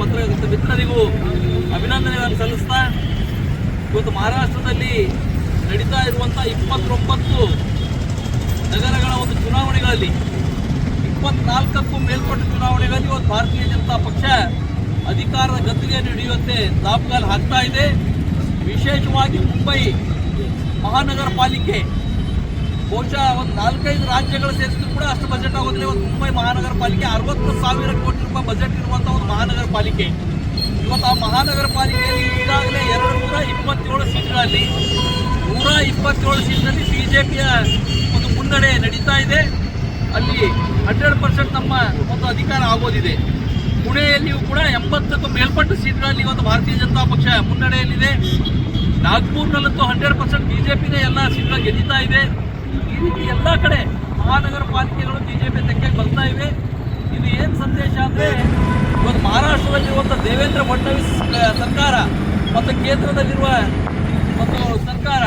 ಪತ್ರಕರ್ತ ಮಿತ್ರರಿಗೂ ಅಭಿನಂದನೆಗಳನ್ನು ಸಲ್ಲಿಸ್ತಾ ಇವತ್ತು ಮಹಾರಾಷ್ಟ್ರದಲ್ಲಿ ನಡೀತಾ ಇರುವಂಥ ಇಪ್ಪತ್ತೊಂಬತ್ತು ನಗರಗಳ ಒಂದು ಚುನಾವಣೆಗಳಲ್ಲಿ, ಇಪ್ಪತ್ನಾಲ್ಕಕ್ಕೂ ಮೇಲ್ಪಟ್ಟ ಚುನಾವಣೆಗಳಲ್ಲಿ ಇವತ್ತು ಭಾರತೀಯ ಜನತಾ ಪಕ್ಷ ಅಧಿಕಾರದ ಗದ್ದುಗೆಯನ್ನು ಹಿಡಿಯುವಂತೆ ದಾಪುಗಾಲು ಹಾಕ್ತಾ ಇದೆ. ವಿಶೇಷವಾಗಿ ಮುಂಬೈ ಮಹಾನಗರ ಪಾಲಿಕೆ ಬಹುಶಃ ಒಂದು ನಾಲ್ಕೈದು ರಾಜ್ಯಗಳು ಸೇರಿಸಿದ್ರು ಕೂಡ ಅಷ್ಟು ಬಜೆಟ್ ಆಗೋದಿಲ್ಲ. ಇವತ್ತು ಮುಂಬೈ ಮಹಾನಗರ ಪಾಲಿಕೆ ಅರವತ್ತು ಸಾವಿರ ಕೋಟಿ ರೂಪಾಯಿ ಬಜೆಟ್ ಇರುವಂಥ ಒಂದು ಮಹಾನಗರ ಪಾಲಿಕೆ ಇವತ್ತು ಆ ಮಹಾನಗರ ಪಾಲಿಕೆಯಲ್ಲಿ ಈಗಾಗಲೇ ಎರಡು ನೂರ ಇಪ್ಪತ್ತೇಳು ಸೀಟ್ಗಳಲ್ಲಿ, ನೂರ ಇಪ್ಪತ್ತೇಳು ಸೀಟ್ನಲ್ಲಿ ಬಿ ಜೆ ಪಿಯ ಒಂದು ಮುನ್ನಡೆ ನಡೀತಾ ಇದೆ. ಅಲ್ಲಿ ಹಂಡ್ರೆಡ್ ಪರ್ಸೆಂಟ್ ನಮ್ಮ ಒಂದು ಅಧಿಕಾರ ಆಗೋದಿದೆ. ಪುಣೆಯಲ್ಲಿಯೂ ಕೂಡ ಎಂಬತ್ತಕ್ಕೂ ಮೇಲ್ಪಟ್ಟು ಸೀಟ್ಗಳಲ್ಲಿ ಇವತ್ತು ಭಾರತೀಯ ಜನತಾ ಪಕ್ಷ ಮುನ್ನಡೆಯಲ್ಲಿದೆ. ನಾಗ್ಪುರ್ನಲ್ಲಂತೂ ಹಂಡ್ರೆಡ್ ಪರ್ಸೆಂಟ್ ಬಿಜೆಪಿನೇ ಎಲ್ಲ ಸೀಟ್ಗಳು ಗೆದ್ದೀತಾ ಇದೆ. ಈ ರೀತಿ ಎಲ್ಲ ಕಡೆ ಮಹಾನಗರ ಪಾಲಿಕೆಗಳು ಬಿಜೆಪಿ ತೆಕ್ಕೆಗೆ ಬರ್ತಾ ಇವೆ. ಇದು ಏನು ಸಂದೇಶ ಅಂದರೆ, ಇವತ್ತು ಮಹಾರಾಷ್ಟ್ರದಲ್ಲಿರುವಂಥ ದೇವೇಂದ್ರ ಫಡ್ನವೀಸ್ ಸರ್ಕಾರ ಮತ್ತು ಕೇಂದ್ರದಲ್ಲಿರುವ ಮತ್ತು ಸರ್ಕಾರ,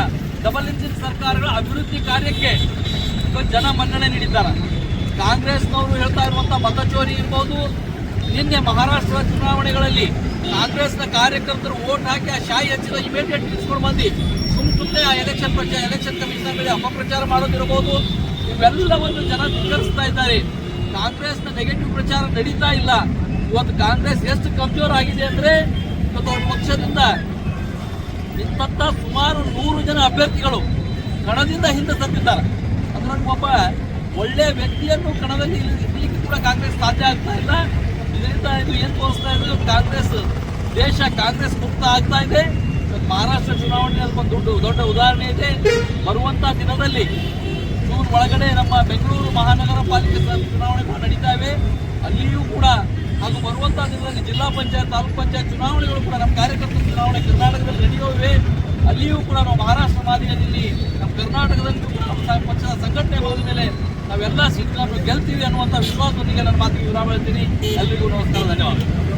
ಡಬಲ್ ಇಂಜಿನ್ ಸರ್ಕಾರಗಳ ಅಭಿವೃದ್ಧಿ ಕಾರ್ಯಕ್ಕೆ ಇವತ್ತು ಜನ ಮನ್ನಣೆ ನೀಡಿದ್ದಾರೆ. ಕಾಂಗ್ರೆಸ್ನವರು ಹೇಳ್ತಾ ಇರುವಂಥ ಮತಚೋರಿ ಇರ್ಬೋದು. ನಿನ್ನೆ ಮಹಾರಾಷ್ಟ್ರ ಚುನಾವಣೆಗಳಲ್ಲಿ ಕಾಂಗ್ರೆಸ್ನ ಕಾರ್ಯಕರ್ತರು ವೋಟ್ ಹಾಕಿ ಆ ಶಾಯಿ ಹಚ್ಚಿದ ಇಮಿಡಿಯೇಟ್ ನಿಲ್ಸ್ಕೊಂಡು ಬಂದು ಸುಮ್ ಸುಮ್ಮನೆ ಆ ಎಲೆಕ್ಷನ್ ಪ್ರಚಾರ ಎಲೆಕ್ಷನ್ ಕಮಿಷನ್ ಮೇಲೆ ಅಪಪ್ರಚಾರ ಮಾಡೋದಿರಬಹುದು ಇವೆಲ್ಲವನ್ನು ಜನ ಧಿಕ್ಕರಿಸ್ತಾ ಇದ್ದಾರೆ. ಕಾಂಗ್ರೆಸ್ನ ನೆಗೆಟಿವ್ ಪ್ರಚಾರ ನಡೀತಾ ಇಲ್ಲ. ಇವತ್ತು ಕಾಂಗ್ರೆಸ್ ಎಷ್ಟು ಕಮ್ಜೋರ್ ಆಗಿದೆ ಅಂದ್ರೆ ಇವತ್ತು ಪಕ್ಷದಿಂದ ಇಪ್ಪತ್ತ ಸುಮಾರು ನೂರು ಜನ ಅಭ್ಯರ್ಥಿಗಳು ಕಣದಿಂದ ಹಿಂದೆ ತಂದಿದ್ದಾರೆ ಅದರಲ್ಲಿ ಒಬ್ಬ ಒಳ್ಳೆ ವ್ಯಕ್ತಿಯನ್ನು ಕಣದಲ್ಲಿ ಇರಲಿಕ್ಕೆ ಕೂಡ ಕಾಂಗ್ರೆಸ್ ಸಾಧ್ಯ ಆಗ್ತಾ ಇಲ್ಲ. ಇದರಿಂದ ಇದು ಏನು ತೋರಿಸ್ತಾ ಇದೆ? ಕಾಂಗ್ರೆಸ್, ದೇಶ ಕಾಂಗ್ರೆಸ್ ಮುಕ್ತ ಆಗ್ತಾ ಇದೆ. ಮಹಾರಾಷ್ಟ್ರ ಚುನಾವಣೆಯಲ್ಲಿ ಒಂದು ದೊಡ್ಡ ದೊಡ್ಡ ಉದಾಹರಣೆ ಇದೆ. ಬರುವಂತಹ ದಿನದಲ್ಲಿ ಜೂನ್ ಒಳಗಡೆ ನಮ್ಮ ಬೆಂಗಳೂರು ಮಹಾನಗರ ಪಾಲಿಕೆ ಚುನಾವಣೆಗಳು ನಡೀತಾ ಇವೆ. ಅಲ್ಲಿಯೂ ಕೂಡ ಹಾಗೂ ಬರುವಂತಹ ದಿನದಲ್ಲಿ ಜಿಲ್ಲಾ ಪಂಚಾಯತ್, ತಾಲೂಕ್ ಪಂಚಾಯತ್ ಚುನಾವಣೆಗಳು ಕೂಡ ನಮ್ಮ ಕಾರ್ಯಕರ್ತರ ಚುನಾವಣೆ ಕರ್ನಾಟಕದಲ್ಲಿ ನಡೆಯೋ ಅಲ್ಲಿಯೂ ಕೂಡ ನಾವು ಮಹಾರಾಷ್ಟ್ರ ಮಾದರಿಯಲ್ಲಿ ನಮ್ಮ ಕರ್ನಾಟಕದಲ್ಲಿ ಕೂಡ ನಮ್ಮ ಪಕ್ಷದ ಸಂಘಟನೆ ಹೋದ ಮೇಲೆ ನಾವೆಲ್ಲ ಸೀಟ್ಗಳನ್ನು ಗೆಲ್ತೀವಿ ಅನ್ನುವಂಥ ವಿಶ್ವಾಸದೊಂದಿಗೆ ನನ್ನ ಮಾತಿಗೆ ವಿರಾಮ ಹೇಳ್ತೀನಿ. ಎಲ್ಲರಿಗೂ ನಮಸ್ಕಾರ ಧನ್ಯವಾದ